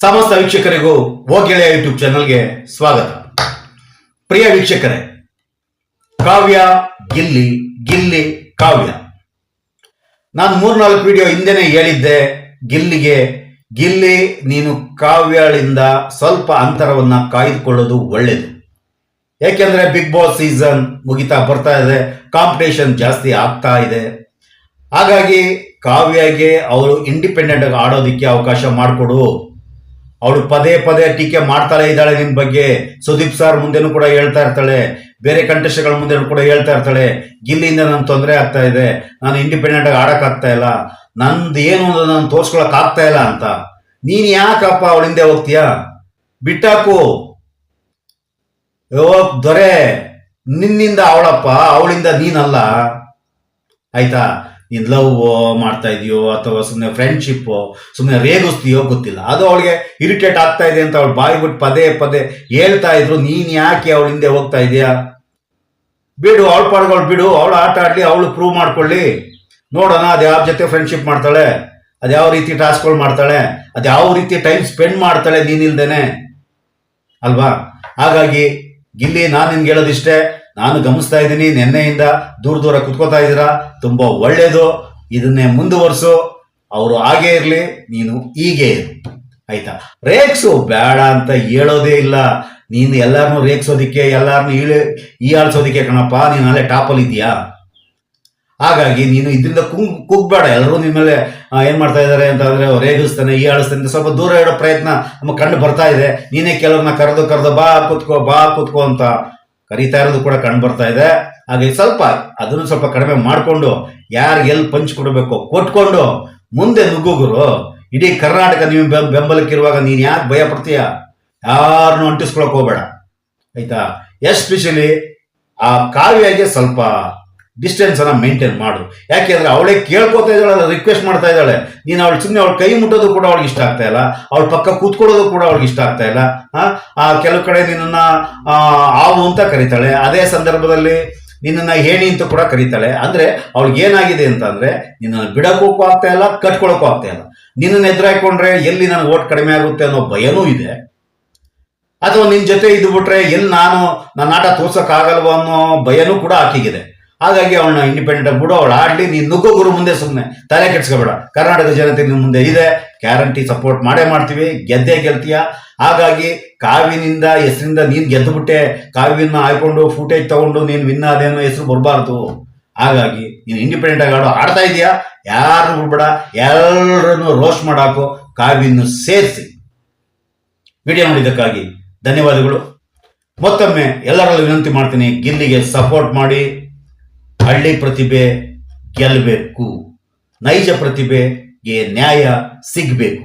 ಸಮಸ್ತ ವೀಕ್ಷಕರಿಗೂ ಓಗೆಳೆಯ ಯೂಟ್ಯೂಬ್ ಚಾನಲ್ಗೆ ಸ್ವಾಗತ. ಪ್ರಿಯ ವೀಕ್ಷಕರೇ, ಕಾವ್ಯ ಗಿಲ್ಲಿ ಗಿಲ್ಲಿ ಕಾವ್ಯ. ನಾನು ಮೂರ್ನಾಲ್ಕು ವಿಡಿಯೋ ಹಿಂದೆನೆ ಹೇಳಿದ್ದೆ, ಗಿಲ್ಲಿಗೆ, ಗಿಲ್ಲಿ, ನೀನು ಕಾವ್ಯಳಿಂದ ಸ್ವಲ್ಪ ಅಂತರವನ್ನ ಕಾಯ್ದುಕೊಳ್ಳೋದು ಒಳ್ಳೆಯದು ಏಕೆಂದರೆ ಬಿಗ್ ಬಾಸ್ ಸೀಸನ್ ಮುಗಿತಾ ಬರ್ತಾ ಇದೆ ಕಾಂಪಿಟೇಷನ್ ಜಾಸ್ತಿ ಆಗ್ತಾ ಇದೆ. ಹಾಗಾಗಿ ಕಾವ್ಯಗೆ ಅವರು ಇಂಡಿಪೆಂಡೆಂಟ್ ಆಗಿ ಆಡೋದಕ್ಕೆ ಅವಕಾಶ ಮಾಡಿಕೊಡು. ಅವಳು ಪದೇ ಪದೇ ಟೀಕೆ ಮಾಡ್ತಾಳೆ ಇದ್ದಾಳೆ ನಿನ್ ಬಗ್ಗೆ. ಸುದೀಪ್ ಸರ್ ಮುಂದೆನೂ ಕೂಡ ಹೇಳ್ತಾ ಇರ್ತಾಳೆ. ಬೇರೆ ಕಂಟೆಸ್ಟ್ಗಳ ಮುಂದೆನೂ ಕೂಡ ಹೇಳ್ತಾ ಇರ್ತಾಳೆ. ಗಿಲ್ಲಿಯಿಂದ ನನ್ ತೊಂದರೆ ಆಗ್ತಾ ಇದೆ. ನಾನು ಇಂಡಿಪೆಂಡೆಂಟ್ ಆಗಿ ಆಡಕ್ ಆಗ್ತಾ ಇಲ್ಲ. ನಂದು ಏನು ಅನ್ನೋದು ನಾನು ತೋರ್ಸ್ಕೊಳಕ್ ಆಗ್ತಾ ಇಲ್ಲ ಅಂತ. ನೀನ್ ಯಾಕಪ್ಪ ಅವಳ ಹಿಂದೆ ಹೋಗ್ತೀಯಾ? ಬಿಟ್ಟಾಕು. ದೊರೆ, ನಿನ್ನಿಂದ ಅವಳಪ್ಪ, ಅವಳಿಂದ ನೀನಲ್ಲ. ಆಯ್ತಾ? ನೀನ್ ಲವ್ ಮಾಡ್ತಾ ಇದೆಯೋ ಅಥವಾ ಸುಮ್ಮನೆ ಫ್ರೆಂಡ್ಶಿಪ್ ಸುಮ್ಮನೆ ರೇಗಿಸ್ತೀಯೋ ಗೊತ್ತಿಲ್ಲ. ಅದು ಅವಳಿಗೆ ಇರಿಟೇಟ್ ಆಗ್ತಾ ಇದೆ ಅಂತ ಅವಳು ಬಾಯಿ ಬಿಟ್ಟು ಪದೇ ಪದೇ ಹೇಳ್ತಾ ಇದ್ರು, ನೀನ್ ಯಾಕೆ ಅವಳ ಹಿಂದೆ ಹೋಗ್ತಾ ಇದೀಯಾ? ಬಿಡು, ಅವಳ ಪಾಡ್ಗಳು ಬಿಡು, ಅವಳು ಆಟ ಆಡ್ಲಿ, ಅವಳು ಪ್ರೂವ್ ಮಾಡ್ಕೊಳ್ಳಿ. ನೋಡೋಣ, ಅದು ಯಾವ ಜೊತೆ ಫ್ರೆಂಡ್ಶಿಪ್ ಮಾಡ್ತಾಳೆ? ಅದು ಯಾವ ರೀತಿ ಟಾಸ್ಕ್ಗಳು ಮಾಡ್ತಾಳೆ? ಅದು ಯಾವ ರೀತಿ ಟೈಮ್ ಸ್ಪೆಂಡ್ ಮಾಡ್ತಾಳೆ ನೀನಿಲ್ದೇನೆ ಅಲ್ವಾ? ಹಾಗಾಗಿ ಇಲ್ಲಿ ನಾನು ನಿನ್ಗೆ ಹೇಳೋದಿಷ್ಟೇ ನಾನು ಗಮನಿಸ್ತಾ ಇದ್ದೀನಿ, ನಿನ್ನೆಯಿಂದ ದೂರ ದೂರ ಕುತ್ಕೋತಾ ಇದ್ದೀರಾ? ತುಂಬ ಒಳ್ಳೇದು. ಇದನ್ನೇ ಮುಂದುವರೆಸು. ಅವರು ಹಾಗೇ ಇರಲಿ, ನೀನು ಹೀಗೆ ಇರು. ಆಯ್ತಾ? ರೇಕ್ಸು ಬೇಡ ಅಂತ ಹೇಳೋದೇ ಇಲ್ಲ. ನೀನು ಎಲ್ಲರನ್ನೂ ರೇಗ್ಸೋದಿಕ್ಕೆ ಎಲ್ಲಾರನ್ನೂ ಈ ಆಳ್ಸೋದಿಕ್ಕೆ ಕಣಪ್ಪ, ನೀನು ಅಲ್ಲೇ ಟಾಪಲ್ಲಿ ಇದೆಯಾ ಹಾಗಾಗಿ ನೀನು ಇದರಿಂದ ಕುಂಗ್ ಕುಗ್ಬೇಡ. ಎಲ್ಲರೂ ನಿಮ್ಮ ಮೇಲೆ ಏನು ಮಾಡ್ತಾ ಇದ್ದಾರೆ ಅಂತ ಅಂದ್ರೆ ರೇಗಿಸ್ತಾನೆ ಈ ಆಳಿಸ್ತಾನೆ ಸ್ವಲ್ಪ ದೂರ ಇಡೋ ಪ್ರಯತ್ನ ನಮ್ಮ ಕಂಡು ಬರ್ತಾ ಇದೆ. ನೀನೇ ಕೆಲವ್ರನ್ನ ಕರೆದು ಕರೆದು ಬಾ, ಕೂತ್ಕೋ ಬಾ, ಕೂತ್ಕೋ ಅಂತ. ಕರೀತಾ ಇರೋದು ಕೂಡ ಕಂಡು ಬರ್ತಾ ಇದೆ. ಹಾಗೆ ಸ್ವಲ್ಪ ಅದನ್ನು ಸ್ವಲ್ಪ ಕಡಿಮೆ ಮಾಡಿಕೊಂಡು ಯಾರು ಎಲ್ಲಿ ಪಂಚ್ ಕೊಡಬೇಕು ಕೊಟ್ಕೊಂಡು ಮುಂದೆ ನುಗ್ಗುಗುರು, ಇಡೀ ಕರ್ನಾಟಕ ನೀವು ಬೆಂಬಲಕ್ಕೆ ಬೆಂಬಲಕ್ಕಿರುವಾಗ ನೀನು ಯಾಕೆ ಭಯ ಪಡ್ತೀಯ? ಯಾರನ್ನು ಅಂಟಿಸ್ಕೊಳಕ್ ಹೋಗ್ಬೇಡ. ಆಯ್ತಾ? ಎಸ್ಪೆಷಲಿ ಆ ಕಾವ್ಯಗೆ ಸ್ವಲ್ಪ ಡಿಸ್ಟೆನ್ಸ್ ಅನ್ನ ಮೇಂಟೈನ್ ಮಾಡು. ಯಾಕೆಂದ್ರೆ ಅವಳೇ ಕೇಳ್ಕೊತಾ ಇದ್ದಾಳೆ ರಿಕ್ವೆಸ್ಟ್ ಮಾಡ್ತಾ ಇದ್ದಾಳೆ. ನೀನು ಅವಳು ಸುಮ್ಮನೆ ಅವಳು ಕೈ ಮುಟ್ಟೋದು ಕೂಡ ಅವಳಿಗೆ ಇಷ್ಟ ಆಗ್ತಾ ಇಲ್ಲ. ಅವಳ ಪಕ್ಕ ಕೂತ್ಕೊಳ್ಳೋದು ಕೂಡ ಅವಳಿಗೆ ಇಷ್ಟ ಆಗ್ತಾ ಇಲ್ಲ. ಕೆಲವು ಕಡೆ ನಿನ್ನನ್ನು ಹಾವು ಅಂತ ಕರೀತಾಳೆ. ಅದೇ ಸಂದರ್ಭದಲ್ಲಿ ನಿನ್ನನ್ನು ಹೇಣಿ ಅಂತ ಕೂಡ ಕರೀತಾಳೆ. ಅಂದ್ರೆ ಅವಳಿಗೆ ಏನಾಗಿದೆ ಅಂತ ಅಂದ್ರೆ ನಿನ್ನ ಬಿಡಕ್ಕೂ ಆಗ್ತಾ ಇಲ್ಲ ಕಟ್ಕೊಳ್ಳೋಕ್ಕೂ ಆಗ್ತಾ ಇಲ್ಲ. ನಿನ್ನನ್ನು ಎದುರಾಕೊಂಡ್ರೆ ಎಲ್ಲಿ ನನಗೆ ಓಟ್ ಕಡಿಮೆ ಆಗುತ್ತೆ ಅನ್ನೋ ಭಯನೂ ಇದೆ. ಅಥವಾ ನಿನ್ನ ಜೊತೆ ಇದ್ಬಿಟ್ರೆ ಎಲ್ಲಿ ನಾನು, ನನ್ನ ಆಟ ತೋರ್ಸಕ್ ಆಗಲ್ವೋ ಅನ್ನೋ ಭಯನೂ ಕೂಡ ಆಕೆಗಿದೆ. ಹಾಗಾಗಿ ಅವಳನ್ನ ಇಂಡಿಪೆಂಡೆಂಟ್ ಬಿಡು. ಅವಳು ಆಡ್ಲಿ ನೀನ್ ನುಗ್ಗೋ ಗುರು ಮುಂದೆ ಸುಮ್ಮನೆ ತಲೆ ಕೆಡ್ಸ್ಕೋಬೇಡ. ಕರ್ನಾಟಕದ ಜನತೆ ನಿನ್ನ ಮುಂದೆ ಇದೆ. ಗ್ಯಾರಂಟಿ ಸಪೋರ್ಟ್ ಮಾಡೇ ಮಾಡ್ತೀವಿ. ಗೆದ್ದೇ ಗೆಲ್ತೀಯ. ಹಾಗಾಗಿ ಕಾವಿನಿಂದ, ಹೆಸರಿಂದ ನೀನ್ ಗೆದ್ದು ಬಿಟ್ಟೆ. ಕಾವಿನ ಹಾಕೊಂಡು ಫುಟೇಜ್ ತಗೊಂಡು ನೀನ್ ವಿನ್ ಅದೇನೋ ಹೆಸರು ಬರಬಾರ್ದು. ಹಾಗಾಗಿ ನೀನು ಇಂಡಿಪೆಂಡೆಂಟ್ ಆಗಿ ಆಡೋ ಆಡ್ತಾ ಇದೀಯಾ? ಯಾರು ಬಿಡ್ಬೇಡ. ಎಲ್ಲರನ್ನು ರೋಸ್ಟ್ ಮಾಡಾಕು ಕಾವಿನ ಸೇರಿಸಿ. ವಿಡಿಯೋ ನೋಡಿದ್ದಕ್ಕಾಗಿ ಧನ್ಯವಾದಗಳು. ಮತ್ತೊಮ್ಮೆ ಎಲ್ಲರಲ್ಲೂ ವಿನಂತಿ ಮಾಡ್ತೀನಿ, ಗಿಲ್ಲಿಗೆ ಸಪೋರ್ಟ್ ಮಾಡಿ. ಹಳ್ಳಿ ಪ್ರತಿಭೆ ಗೆಲ್ಲಬೇಕು. ನೈಜ ಪ್ರತಿಭೆಗೆ ನ್ಯಾಯ ಸಿಗಬೇಕು.